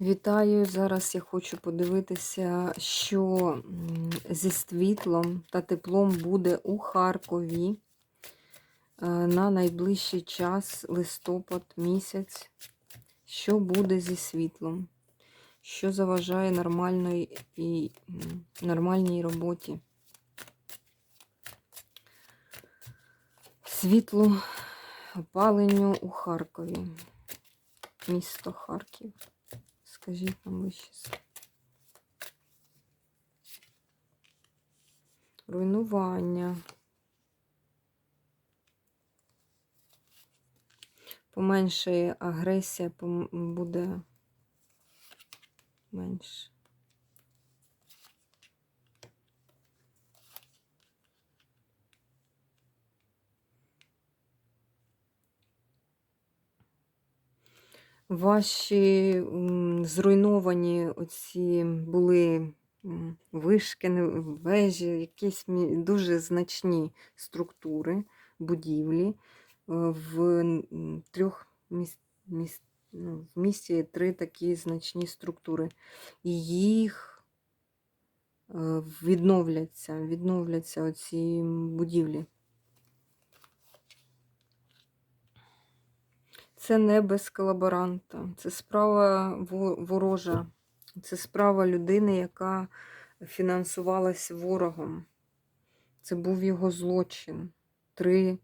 Вітаю! Зараз я хочу подивитися, що зі світлом та теплом буде у Харкові е, на найближчий час, листопад місяць. Що буде зі світлом? Що заважає нормальної і нормальній роботі? Світлу опаленню у Харкові. Місто Харків. Скажіть нам вище. Руйнування. Поменшає агресія, буде менше. Ваші зруйновані оці були вишки, вежі, якісь дуже значні структури, будівлі. Е, В трьох міс, міс, ну, в місті три такі значні структури. І їх е, відновляться, відновляться оці будівлі. Це не без колаборанта, це справа ворожа, це справа людини, яка фінансувалась ворогом. Це був його злочин. Три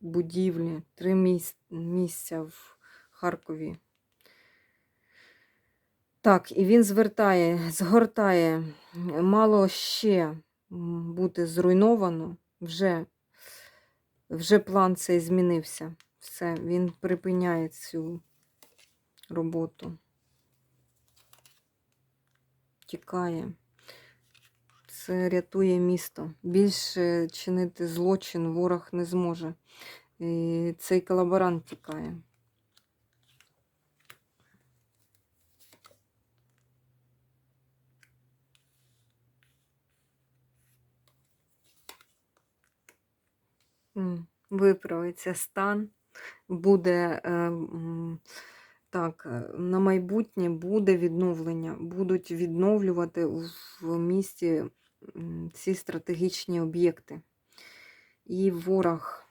будівлі, три міс- місця в Харкові. Так, і він звертає, згортає. Мало ще бути зруйновано, вже, вже план цей змінився. Все, він припиняє цю роботу. Тікає. Це рятує місто. Більше чинити злочин ворог не зможе. І цей колаборант тікає. Виправиться стан, буде е, так, е, на майбутнє буде відновлення, будуть відновлювати в місті ці стратегічні об'єкти. І ворог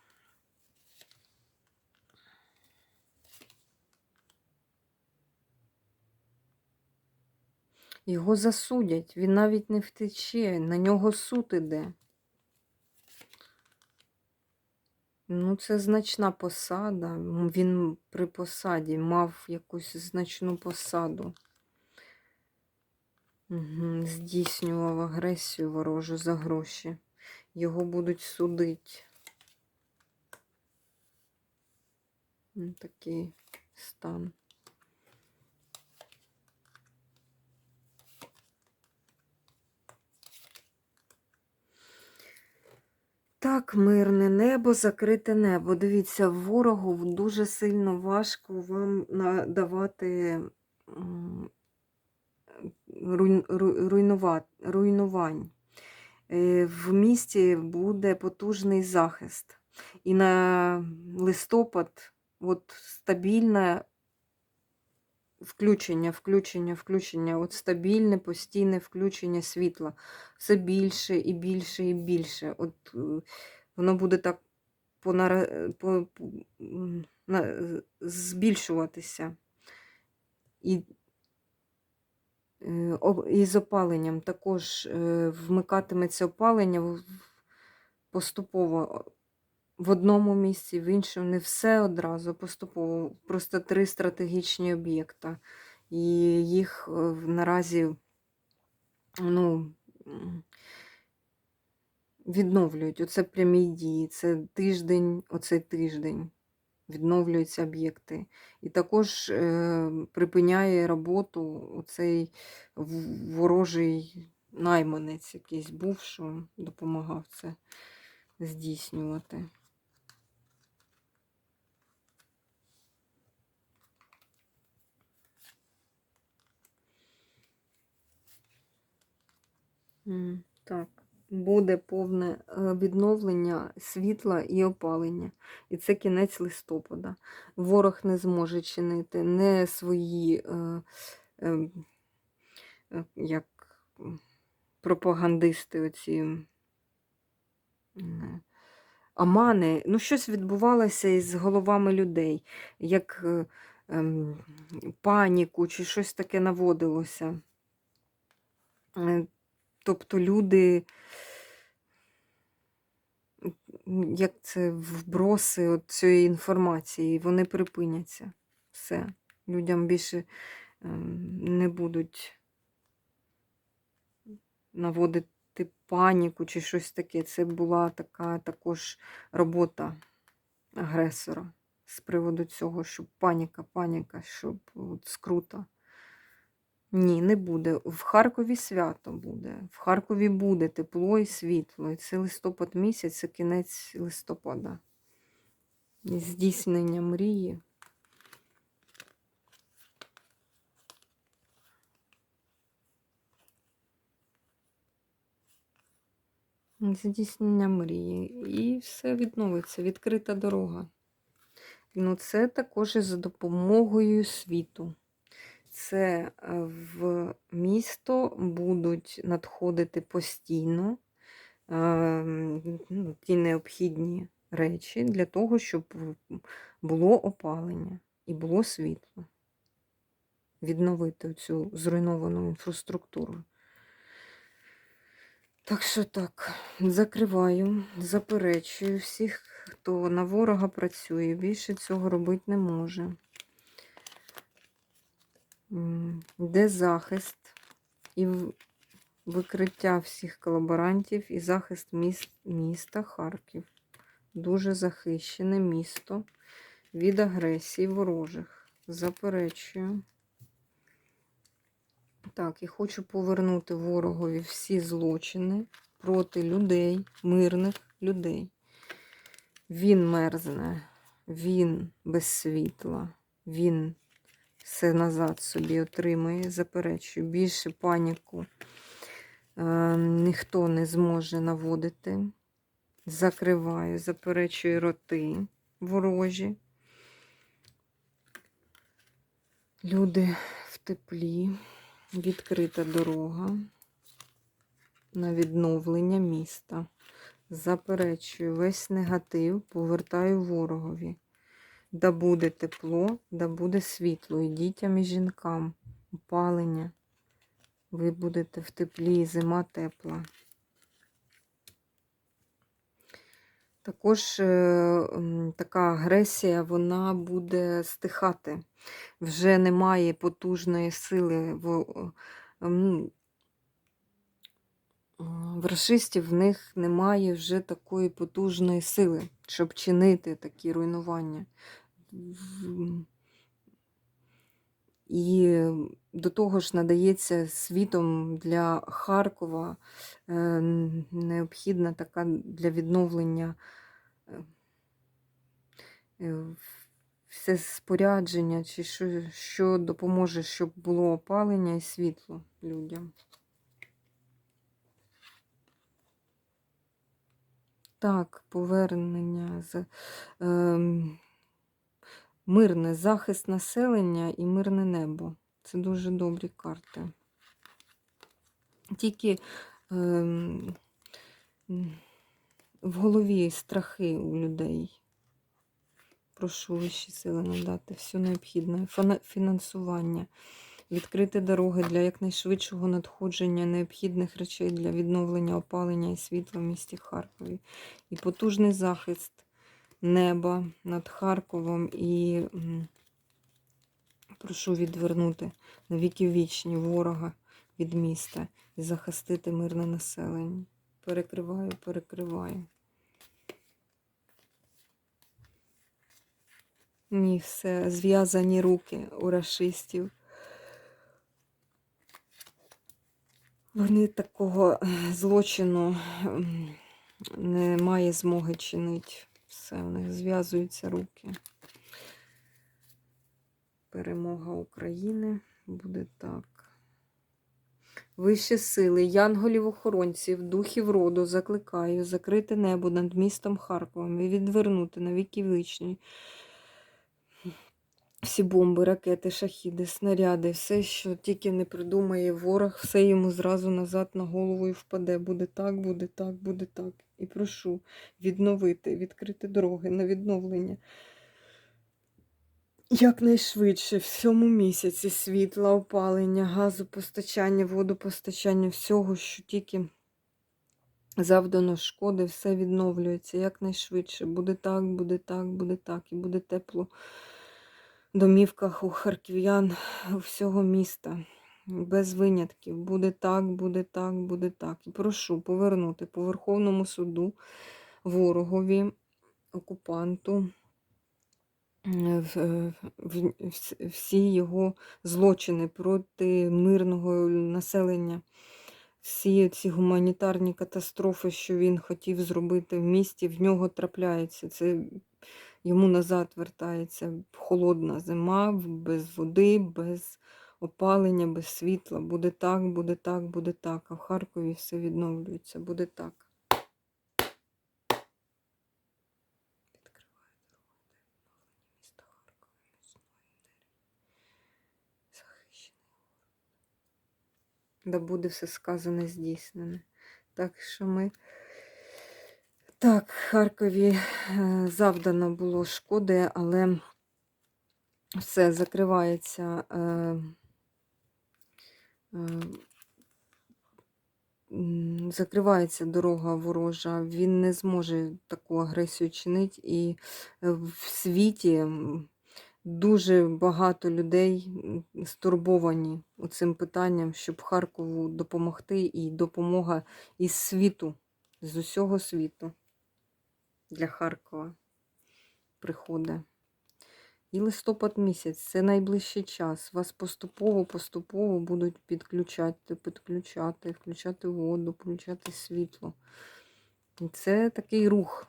його засудять, він навіть не втече, на нього суд іде. Ну, це значна посада. Він при посаді мав якусь значну посаду. Здійснював агресію ворожу за гроші. Його будуть судити. Такий стан. Так, мирне небо, закрите небо. Дивіться, ворогу дуже сильно важко вам надавати руйнувань. Е, В місті буде потужний захист. І на листопад от стабільне включення, включення, включення, от стабільне, постійне включення світла. Все більше і більше і більше. От е, воно буде так понара... по... на... збільшуватися. І, е, і з опаленням також е, вмикатиметься опалення поступово в одному місці, в іншому, не все одразу, поступово. Просто три стратегічні об'єкта. І їх е, наразі ну, відновлюють. Оце прямі дії. Це тиждень, оцей тиждень. Відновлюються об'єкти. І також е, припиняє роботу оцей в- ворожий найманець якийсь був, що допомагав це здійснювати. Так, буде повне е, відновлення світла і опалення. І це кінець листопада. Ворог не зможе чинити не свої е, е, е, як пропагандисти оці Амани, ну щось відбувалося із головами людей, як е, ем, паніку чи щось таке наводилося. Тобто люди, як це вброси от цієї інформації, вони припиняться. Все. Людям більше ем, не будуть наводити паніку чи щось таке. Це була така також робота агресора з приводу цього, щоб паніка, паніка, щоб от скрута. Ні, не буде. В Харкові свято буде. В Харкові буде тепло і світло. І це листопад місяць, це кінець листопада. Здійснення мрії. Здійснення мрії. І все відновиться, відкрита дорога. Ну, це також і за допомогою світу. Це е, в місто будуть надходити постійно е, ну, ті необхідні речі для того, щоб було опалення і було світло. Відновити цю зруйновану інфраструктуру. Так що так, закриваю, заперечую всіх, хто на ворога працює, більше цього робити не може. М, Йде захист і викриття всіх колаборантів і захист міст, міста Харків. Дуже захищене місто від агресії ворожих. Заперечую. Так, і хочу повернути ворогові всі злочини проти людей, мирних людей. Він мерзне, він без світла, він все назад собі отримує, заперечую. Більше паніку е, ніхто не зможе наводити. Закриваю, заперечую роти ворожі. Люди в теплі, відкрита дорога на відновлення міста. Заперечую весь негатив, повертаю ворогові. Да буде тепло, да буде світло і дітям, і жінкам. Опалення. Ви будете в теплі, зима тепла. Також е, така агресія, вона буде стихати. Вже немає потужної сили в, в расистів, в них немає вже такої потужної сили, щоб чинити такі руйнування. І до того ж надається світом для Харкова е, необхідна така для відновлення е, е, все спорядження, чи що, що допоможе, щоб було опалення і світло людям. Так, повернення з ем, мирне захист населення і мирне небо. Це дуже добрі карти. Тільки м, в голові страхи у людей. Прошу вищі сили надати все необхідне. Фінансування, відкрити дороги для якнайшвидшого надходження необхідних речей для відновлення опалення і світла в місті Харкові. І потужний захист неба над Харковом і прошу відвернути на віки вічні ворога від міста і захистити мирне населення. Перекриваю, перекриваю. Ні, все, зв'язані руки у рашистів. Вони такого е, злочину не має змоги чинити. Все, в них зв'язуються руки. Перемога України буде так. Вищі сили, янголів-охоронців, духів роду закликаю закрити небо над містом Харковом і відвернути на віки вічні всі бомби, ракети, шахіди, снаряди, все, що тільки не придумає ворог, все йому зразу назад на голову і впаде. Буде так, буде так, буде так. І прошу відновити, відкрити дороги на відновлення. Якнайшвидше, в цьому місяці світла, опалення, газопостачання, водопостачання, всього, що тільки завдано шкоди, все відновлюється якнайшвидше. Буде так, буде так, буде так, і буде тепло в домівках у харків'ян у всього міста. Без винятків. Буде так, буде так, буде так. І прошу повернути по Верховному суду ворогові, окупанту всі його злочини проти мирного населення, всі ці гуманітарні катастрофи, що він хотів зробити в місті, в нього трапляється. Це йому назад вертається холодна зима, без води, без опалення, без світла. Буде так, буде так, буде так. А в Харкові все відновлюється. Буде так. Да буде все сказане, здійснене. Так що ми. Так, Харкові е, завдано було шкоди, але все закривається. Закривається дорога ворожа, він не зможе таку агресію чинити. І е, в світі дуже багато людей стурбовані цим питанням, щоб Харкову допомогти, і допомога із світу, з усього світу для Харкова приходить. І листопад місяць це найближчий час. Вас поступово-поступово будуть підключати, підключати, включати воду, включати світло. І це такий рух.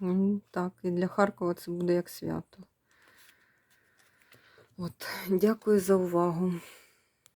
Ну, Так, і для Харкова це буде як свято. От, дякую за увагу.